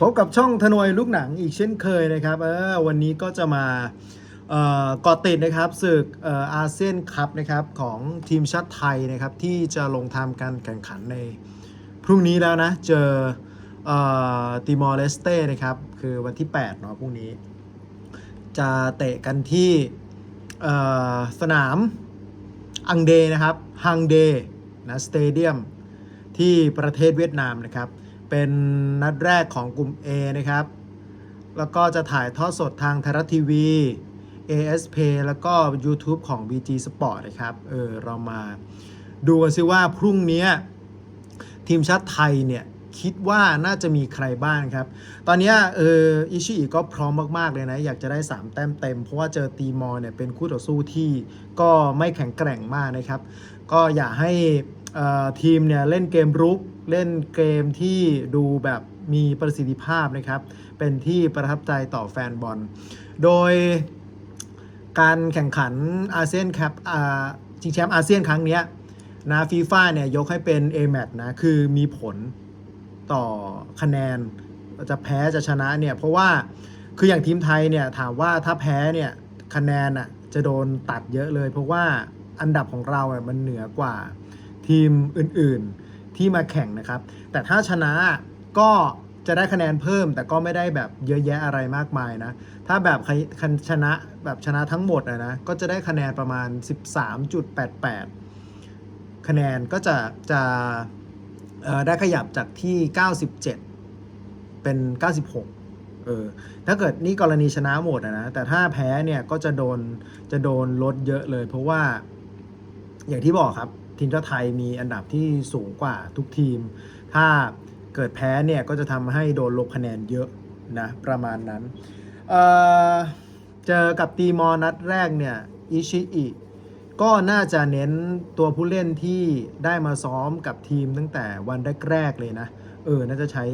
พบกับช่องทนวยลูกหนังอีกเช่นเคยนะครับเออวันนี้ก็จะมาเอ่อกาะติดนะครับศึกเอ่ออาเซียนคัพนะครับของทีมชาติไทยนะครับที่จะลงทำการแข่งขันในพรุ่งนี้แล้วนะ เจอเอ่อติมอร์เลสเต้นะครับคือวันที่8เนาะพรุ่งนี้ จะเตะกันที่เอ่อสนามอังเดนะครับฮังเดนะสเตเดียมที่ประเทศเวียดนามนะครับ เป็นนัดแรกของกลุ่ม A นะครับ แล้วก็จะถ่ายทอดสดทางไทยรัฐทีวี ASP แล้วก็ YouTube ของ BG Sport นะครับ เออ เรามาดูกันซิว่าพรุ่งนี้ทีมชาติไทยเนี่ยคิดว่าน่าจะมีใครบ้างครับ ตอนนี้เอออิชิอิก็พร้อมมาก ๆ เลยนะ อยากจะได้ 3 แต้มเต็ม เพราะว่าเจอตีมอร์เนี่ยเป็นคู่ต่อสู้ที่ก็ไม่แข็งแกร่งมากนะครับ ก็อยากให้ ทีมเนี่ยเล่นเกมรุก เล่นเกมที่ดูแบบมีประสิทธิภาพนะครับ เป็นที่ประทับใจต่อแฟนบอล โดยการแข่งขันอาเซียนแคปอ่าชิงแชมป์อาเซียนครั้งนี้นะฟีฟ่าเนี่ยยกให้เป็น a m a t นะ คือมีผลต่อคะแนนจะแพ้จะชนะเนี่ย เพราะว่าคืออย่างทีมไทยเนี่ยถามว่าถ้าแพ้เนี่ยคะแนนอะจะโดนตัดเยอะเลย เพราะว่าอันดับของเราอะมันเหนือกว่า ทีมอื่นๆที่มาแข่งนะครับ แต่ถ้าชนะก็จะได้คะแนนเพิ่ม แต่ก็ไม่ได้แบบเยอะแยะอะไรมากมายนะ ถ้าแบบใครชนะแบบชนะทั้งหมดอะนะก็จะได้คะแนนประมาณ 13.88 คะแนนก็จะจะได้ขยับจากที่ 97 เป็น 96 เออ ถ้าเกิดนี่กรณีชนะหมดนะ แต่ถ้าแพ้เนี่ยก็จะโดน จะโดนลดเยอะเลย เพราะว่าอย่างที่บอกครับ ทีมชาติไทยมีอันดับที่สูงกว่าทุกทีม ถ้าเกิดแพ้เนี่ยก็จะทำให้โดนลบคะแนนเยอะนะประมาณนั้นเเจอกับตีมอนัดแรกเนี่ยอิชิอิก็น่าจะเน้นตัวผู้เล่นที่ได้มาซ้อมกับทีมตั้งแต่วันแรกๆเลยนะ เออ น่าจะใช้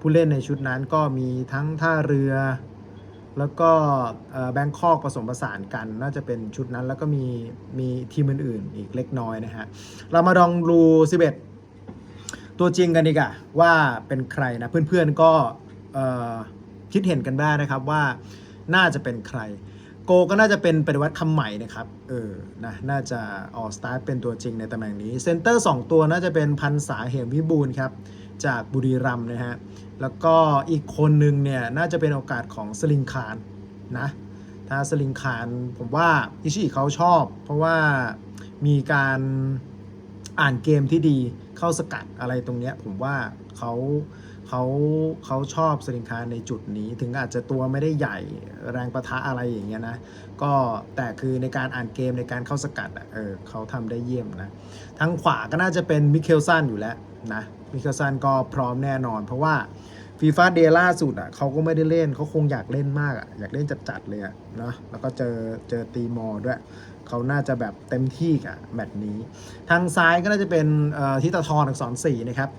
ผู้เล่นในชุดนั้นก็มีทั้งท่าเรือ แล้วก็แบงคอกผสมผสานกัน น่าจะเป็นชุดนั้น แล้วก็มีมีทีมอื่นๆ อีกเล็กน้อยนะฮะ เรามาลองดู11 ตัวจริงกันดีกว่าว่าเป็นใครนะ เพื่อนๆก็คิดเห็นกันได้นะครับว่าน่าจะเป็นใคร โกก็น่าจะเป็นปฏิวัติคำใหม่นะครับ เออ นะ น่าจะออกสตาร์ทเป็นตัวจริงในตำแหน่งนี้ เซนเตอร์ 2 ตัวน่าจะเป็นพันษาเหมวิบูลครับ จากบุรีรัมย์นะฮะ แล้วก็อีกคนหนึ่งเนี่ยน่าจะเป็นโอกาสของสลิงคารนะ ถ้าสลิงคารผมว่าอิชิอิเขาชอบ เพราะว่ามีการอ่านเกมที่ดีเข้าสกัดอะไรตรงเนี้ยผมว่าเขา เขาเขาชอบสลิงคาในจุดนี้ ถึงอาจจะตัวไม่ได้ใหญ่แรงประทะอะไรอย่างเงี้ยนะ ก็แต่คือในการอ่านเกมในการเข้าสกัดอะเออเขาทำได้เยี่ยมนะทางขวาก็น่าจะเป็นมิเคลซันอยู่แล้วนะมิเคลซันก็พร้อมแน่นอน เพราะว่าฟีฟ่าเดล่าสุดอะเขาก็ไม่ได้เล่นเขาคงอยากเล่นมากอะอยากเล่นจัดๆเลยอะเนาะแล้วก็เจอเจอตีมอด้วยเขาน่าจะแบบเต็มที่กับแมตช์นี้ ทางซ้ายก็น่าจะเป็นเอ่อทิตาทรอักษรศรีนะครับ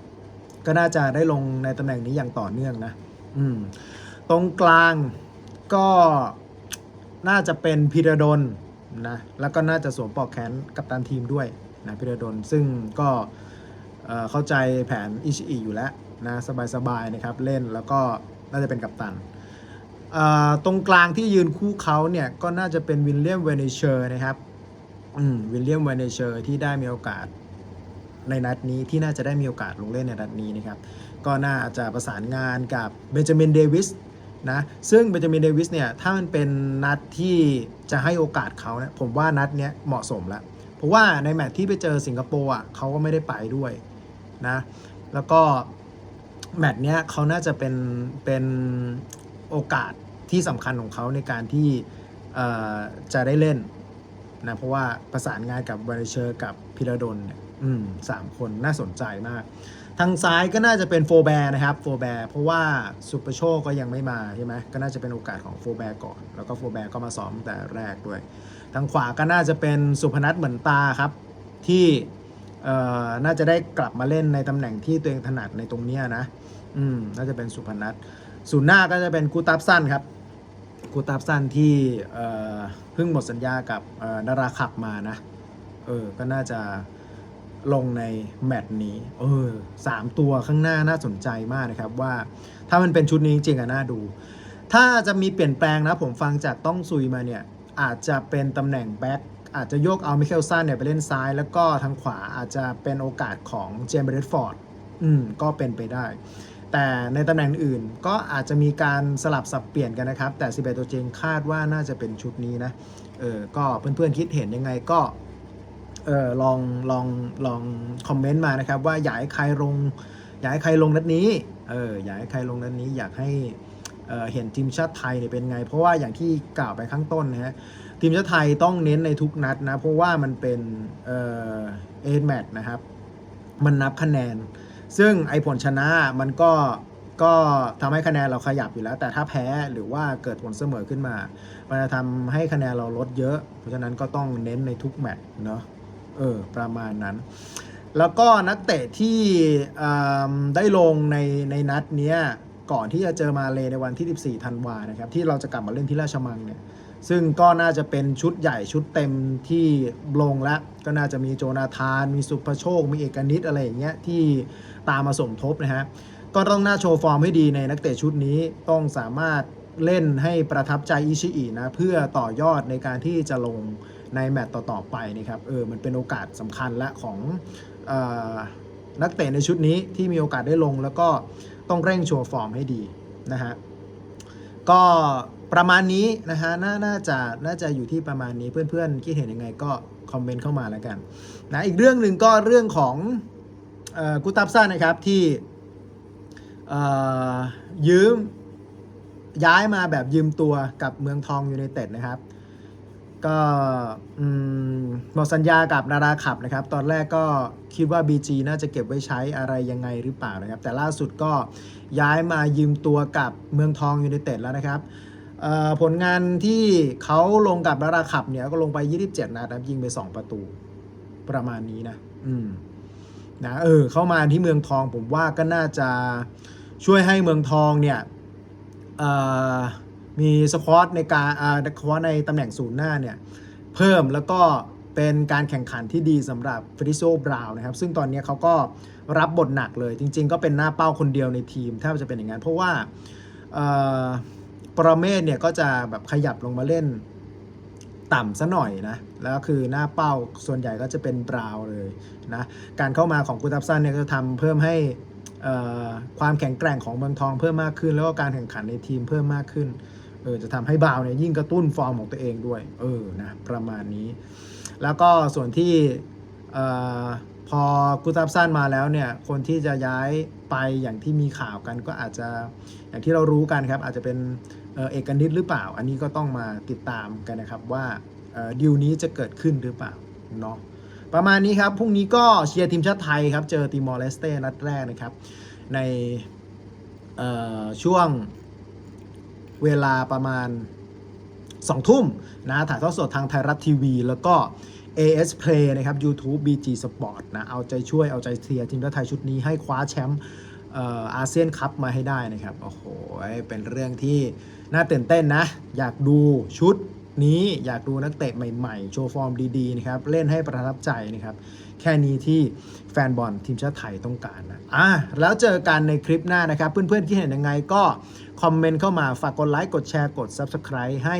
ก็น่าจะได้ลงในตำแหน่งนี้อย่างต่อเนื่องนะ อืม ตรงกลางก็น่าจะเป็นพีระดลนะ แล้วก็น่าจะสวมปลอกแขนกับตันทีมด้วยนะพีระดลซึ่งก็เเข้าใจแผนอิชิอิอยู่แล้วนะสบายๆนะครับเล่นแล้วก็น่าจะเป็นกัปตันตรงกลางที่ยืนคู่เขาเนี่ยก็น่าจะเป็นวิลเลียมเวเนเชอร์นะครับวิลเลียมเวเนเชอร์ที่ได้มีโอกาส ในนัดนี้ที่น่าจะได้มีโอกาสลงเล่นในนัดนี้นะครับ ก็น่าจะประสานงานกับเบนจามินเดวิสนะซึ่งเบนจามินเดวิสเนี่ยถ้ามันเป็นนัดที่จะให้โอกาสเขาเนี่ยผมว่านัดเนี้ยเหมาะสมแล้วเพราะว่าในแมตช์ที่ไปเจอสิงคโปร์อะเขาก็ไม่ได้ไปด้วยนะแล้วก็แมตช์เนี้ยเขาน่าจะเป็นเป็นโอกาสที่สำคัญของเขาในการที่เอ่อจะได้เล่นนะเพราะว่าประสานงานกับวานิเชอร์กับพิรดลเนี่ย อืมสามคนน่าสนใจมาก ทางซ้ายก็น่าจะเป็นโฟแบร์นะครับโฟแบร์เพราะว่าซูเปอร์โชก็ยังไม่มาใช่ไหมก็น่าจะเป็นโอกาสของโฟแบร์ก่อน แล้วก็โฟแบร์ก็มาซ้อมแต่แรกด้วย ทางขวาก็น่าจะเป็นสุพนัทเหมือนตาครับ ที่เอ่อน่าจะได้กลับมาเล่นในตำแหน่งที่ตัวเองถนัดในตรงเนี้นะ อืม น่าจะเป็นสุพนัทศูนย์หน้าก็จะเป็นกูตับสั้นครับกูตับสั้นที่เอ่อเพิ่งหมดสัญญากับดาราขับมานะ เออ ก็น่าจะ ลงในแมตช์นี้ เออสามตัวข้างหน้าน่าสนใจมากนะครับว่า ถ้ามันเป็นชุดนี้จริงอะน่าดู ถ้าจะมีเปลี่ยนแปลงนะผมฟังจากต้องซุยมาเนี่ย อาจจะเป็นตำแหน่งแบ็คอาจจะโยกเอามิเคลสันเนี่ยไปเล่นซ้าย แล้วก็ทางขวาอาจจะเป็นโอกาสของเจมส์เบรดฟอร์ดอืมก็เป็นไปได้ แต่ในตำแหน่งอื่นก็อาจจะมีการสลับสับเปลี่ยนกันนะครับ แต่ 11 ตัวจริงคาดว่าน่าจะเป็นชุดนี้นะเออก็เพื่อนๆคิดเห็นยังไงก็ เออลองลองลองคอมเมนต์มานะครับ ว่าอยากให้ใครลงอยากให้ใครลงนัดนี้เอออยากให้ใครลงนัดนี้อยากให้เเห็นทีมชาติไทยเนี่ยเป็นไง เพราะว่าอย่างที่กล่าวไปข้างต้นนะฮะทีมชาติไทยต้องเน้นในทุกนัดนะ เพราะว่ามันเป็นเออเอแมตนะครับ มันนับคะแนน ซึ่งไอผลชนะมันก็ก็ทำให้คะแนนเราขยับอยู่แล้ว แต่ถ้าแพ้หรือว่าเกิดผลเสมอขึ้นมา มันจะทำให้คะแนนเราลดเยอะ เพราะฉะนั้นก็ต้องเน้นในทุกแมตช์เนาะ เออประมาณนั้น แล้วก็นักเตะที่ได้ลงในในนัดเนี้ยก่อนที่จะเจอมาเลในวันที่ 14 ธันวานะครับ ที่เราจะกลับมาเล่นที่ราชมังเนี่ย ซึ่งก็น่าจะเป็นชุดใหญ่ชุดเต็มที่ลงแล้ว ก็น่าจะมีโจนาธาน มีสุภโชค มีเอกนิตอะไรอย่างเงี้ยที่ตามมาสมทบนะฮะ ก็ต้องน่าโชว์ฟอร์มให้ดีในนักเตะชุดนี้ต้องสามารถเล่นให้ประทับใจอิชิอินะ เพื่อต่อยอดในการที่จะลง ในแมตต์ต่อๆไปนะครับเออมันเป็นโอกาสสำคัญและของออนักเตะในชุดนี้ที่มีโอกาสได้ลง แล้วก็ต้องเร่งโชว์ฟอร์มให้ดีนะฮะก็ประมาณนี้นะฮะนน่าจะน่าจะอยู่ที่ประมาณนี้เพื่อนๆคิดเห็นยังไงก็คอมเมนต์เข้ามาแล้วกันนะอีกเรื่องหนึ่งก็เรื่องของกุตับซ่านะครับที่ยืมย้ายมาแบบยืมตัวกับเมืองทองยูไนเต็ดนะครับ ก็อืมหมดสัญญากับนาราขับนะครับ ตอนแรกก็คิดว่า BG น่าจะเก็บไว้ใช้อะไรยังไงหรือเปล่านะครับ แต่ล่าสุดก็ย้ายมายืมตัวกับเมืองทองยูไนเต็ดแล้วนะครับผลงานที่เขาลงกับนาราขับเนี่ยก็ลงไป 27 นัดนะยิงไป 2 ประตูประมาณนี้นะ อืมนะเออเข้ามาที่เมืองทองผมว่าก็น่าจะช่วยให้เมืองทองเนี่ยเอ่อ มีสควอตในการอ่าสควอตในตำแหน่งศูนย์หน้าเนี่ยเพิ่มแล้วก็เป็นการแข่งขันที่ดีสำหรับฟริโซบราวนะครับ ซึ่งตอนนี้เขาก็รับบทหนักเลย จริง ๆ ก็เป็นหน้าเป้าคนเดียวในทีมถ้าจะเป็นอย่างนั้น เพราะว่าเอ่อปรเมศเนี่ยก็จะแบบขยับลงมาเล่นต่ำซะหน่อยนะ แล้วคือหน้าเป้าส่วนใหญ่ก็จะเป็นบราวน์เลยนะ การเข้ามาของกุตับซันเนี่ยก็จะทำเพิ่มให้เอ่อความแข็งแกร่งของเมืองทองเพิ่มมากขึ้น แล้วก็การแข่งขันในทีมเพิ่มมากขึ้น เออจะทำให้บาวเนี่ยยิ่งกระตุ้นฟอร์มของตัวเองด้วย เออนะประมาณนี้ แล้วก็ส่วนที่เอ่อพอกุตับซันมาแล้วเนี่ยคนที่จะย้ายไปอย่างที่มีข่าวกันก็อาจจะอย่างที่เรารู้กันครับ อาจจะเป็นเออเอกนิตหรือเปล่า อันนี้ก็ต้องมาติดตามกันนะครับว่าเออดีลนี้จะเกิดขึ้นหรือเปล่าเนาะประมาณนี้ครับพรุ่งนี้ก็เชียร์ทีมชาติไทยครับ เจอติมอร์เลสเต้นัดแรกนะครับ ในช่วง เวลาประมาณ 2 ทุ่มนะถ่ายทอดสดทางไทยรัฐทีวี แล้วก็ AS Play นะครับ YouTube BG Sport นะ เอาใจช่วยเอาใจเชียร์ทีมชาติไทยชุดนี้ให้คว้าแชมป์อาเซียนคัพมาให้ได้นะครับ โอ้โห เป็นเรื่องที่น่าตื่นเต้นนะ อยากดูชุดนี้อยากดูนักเตะใหม่ๆ โชว์ฟอร์มดี ๆ นะครับ เล่นให้ประทับใจนะครับ แค่นี้ที่แฟนบอลทีมชาติไทยต้องการนะอะแล้วเจอกันในคลิปหน้านะครับ เพื่อนๆที่เห็นยังไงก็คอมเมนต์เข้ามาฝากกดไลค์กดแชร์กด Subscribe ให้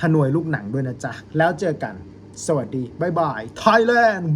ทนวยลูกหนังด้วยนะจ๊ะ แล้วเจอกัน สวัสดี บ๊ายบายไทยแลนด์